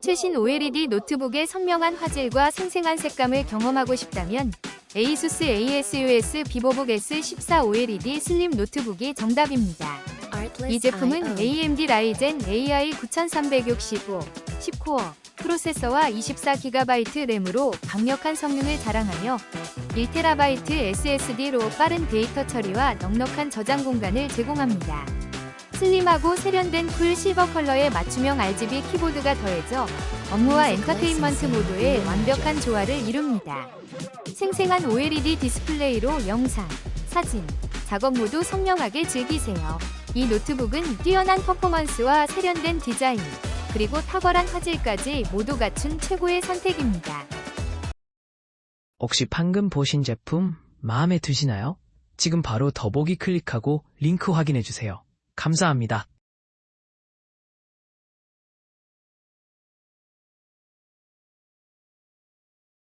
최신 OLED 노트북의 선명한 화질과 생생한 색감을 경험하고 싶다면 ASUS ASUS 비보북 S14 OLED 슬림 노트북이 정답입니다. 이 제품은 AMD 라이젠 AI 9365 10코어 프로세서와 24GB 램으로 강력한 성능을 자랑하며 1TB SSD로 빠른 데이터 처리와 넉넉한 저장 공간을 제공합니다. 슬림하고 세련된 쿨 실버 컬러의 맞춤형 RGB 키보드가 더해져 업무와 엔터테인먼트 모드의 완벽한 조화를 이룹니다. 생생한 OLED 디스플레이로 영상, 사진, 작업 모두 선명하게 즐기세요. 이 노트북은 뛰어난 퍼포먼스와 세련된 디자인, 그리고 탁월한 화질까지 모두 갖춘 최고의 선택입니다. 혹시 방금 보신 제품 마음에 드시나요? 지금 바로 더보기 클릭하고 링크 확인해 주세요. 감사합니다.